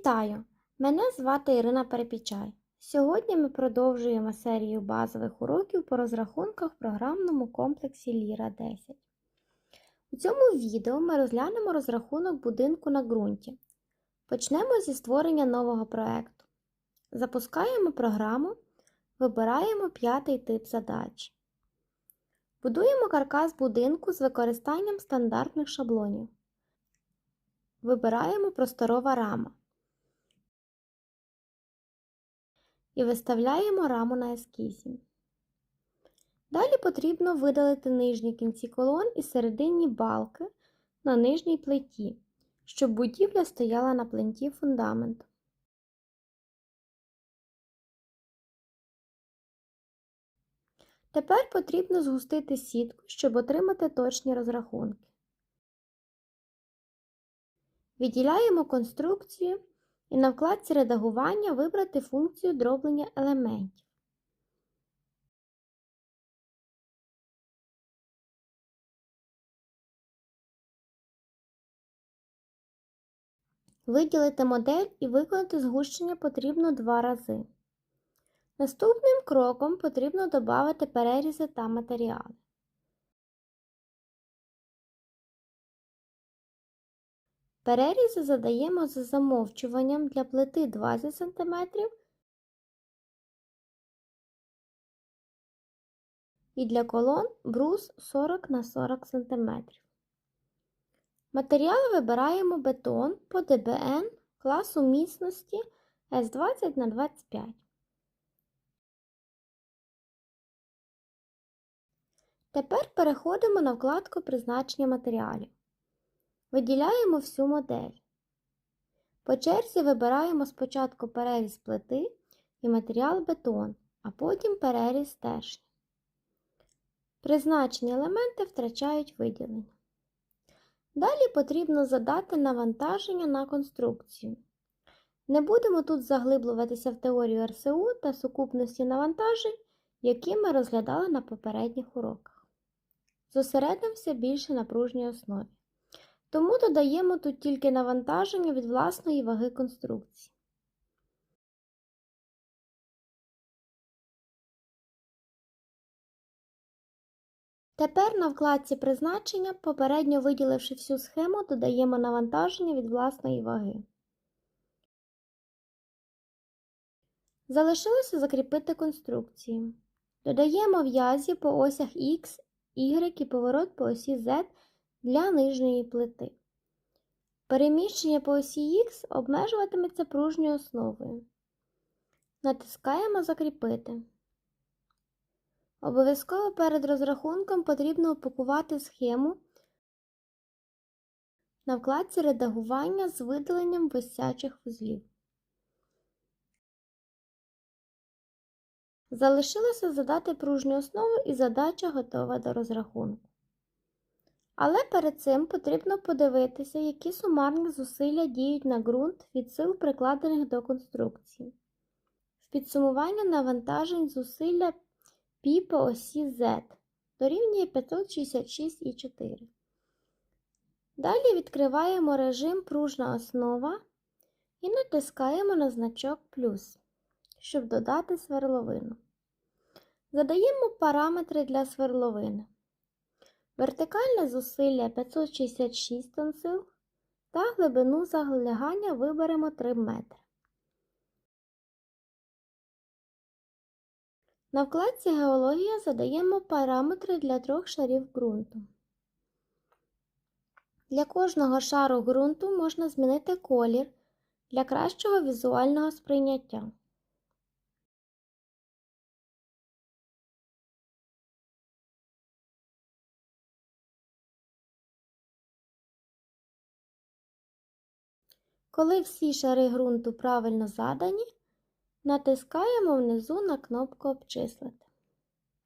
Вітаю! Мене звати Ірина Перепічай. Сьогодні ми продовжуємо серію базових уроків по розрахунках в програмному комплексі Ліра 10. У цьому відео ми розглянемо розрахунок будинку на ґрунті. Почнемо зі створення нового проєкту. Запускаємо програму, вибираємо п'ятий тип задач. Будуємо каркас будинку з використанням стандартних шаблонів. Вибираємо просторова рама і виставляємо раму на ескізі. Далі потрібно видалити нижні кінці колон і серединні балки на нижній плиті, щоб будівля стояла на плиті фундаменту. Тепер потрібно згустити сітку, щоб отримати точні розрахунки. Відділяємо конструкцію і на вкладці редагування вибрати функцію дроблення елементів. Виділити модель і виконати згущення потрібно два рази. Наступним кроком потрібно додати перерізи та матеріали. Перерізи задаємо за замовчуванням для плити 20 см і для колон брус 40 на 40 см. Матеріали вибираємо бетон по ДБН класу міцності С20 на 25 Тепер переходимо на вкладку призначення матеріалів. Виділяємо всю модель. По черзі вибираємо спочатку переріз плити і матеріал бетон, а потім переріз стержня. Призначені елементи втрачають виділення. Далі потрібно задати навантаження на конструкцію. Не будемо тут заглиблюватися в теорію РСУ та сукупності навантажень, які ми розглядали на попередніх уроках. Зосередимося більше на пружній основі. Тому додаємо тут тільки навантаження від власної ваги конструкції. Тепер на вкладці призначення, попередньо виділивши всю схему, додаємо навантаження від власної ваги. Залишилося закріпити конструкцію. Додаємо в'язі по осях X, Y і поворот по осі Z для нижньої плити. Переміщення по осі Х обмежуватиметься пружньою основою. Натискаємо Закріпити. Обов'язково перед розрахунком потрібно упакувати схему на вкладці редагування з видаленням висячих вузлів. Залишилося задати пружню основу і задача готова до розрахунку. Але перед цим потрібно подивитися, які сумарні зусилля діють на ґрунт від сил, прикладених до конструкції. В підсумуванні навантажень зусилля π по осі Z дорівнює 566,4. Далі відкриваємо режим пружна основа і натискаємо на значок плюс, щоб додати сверловину. Задаємо параметри для сверловини. Вертикальне зусилля 566 тонсил та глибину залягання виберемо 3 метри. На вкладці Геологія задаємо параметри для трьох шарів ґрунту. Для кожного шару ґрунту можна змінити колір для кращого візуального сприйняття. Коли всі шари ґрунту правильно задані, натискаємо внизу на кнопку Обчислити.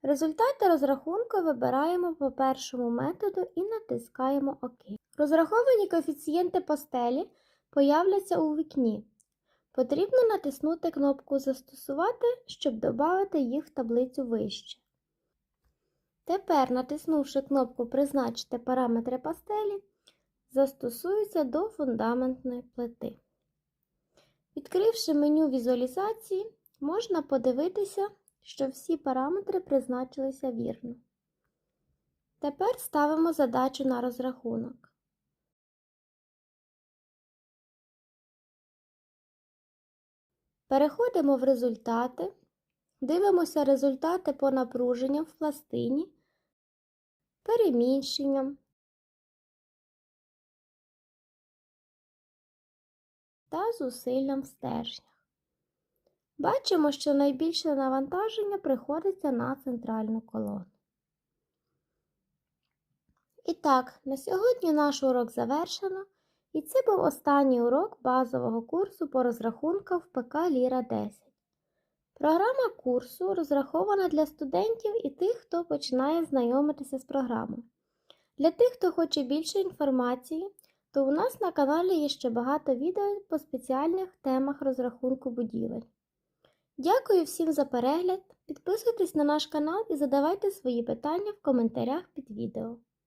Результати розрахунку вибираємо по першому методу і натискаємо ОК. Розраховані коефіцієнти постелі появляться у вікні. Потрібно натиснути кнопку Застосувати, щоб додати їх в таблицю вище. Тепер, натиснувши кнопку Призначити параметри пастелі, застосуються до фундаментної плити. Відкривши меню візуалізації, можна подивитися, що всі параметри призначилися вірно. Тепер ставимо задачу на розрахунок. Переходимо в результати, дивимося результати по напруженням в пластині, переміщенням та зусиллям в стержнях. Бачимо, що найбільше навантаження приходиться на центральну колону. І так, на сьогодні наш урок завершено, і це був останній урок базового курсу по розрахункам в ПК Ліра 10. Програма курсу розрахована для студентів і тих, хто починає знайомитися з програмою. Для тих, хто хоче більше інформації, то у нас на каналі є ще багато відео по спеціальних темах розрахунку будівель. Дякую всім за перегляд. Підписуйтесь на наш канал і задавайте свої питання в коментарях під відео.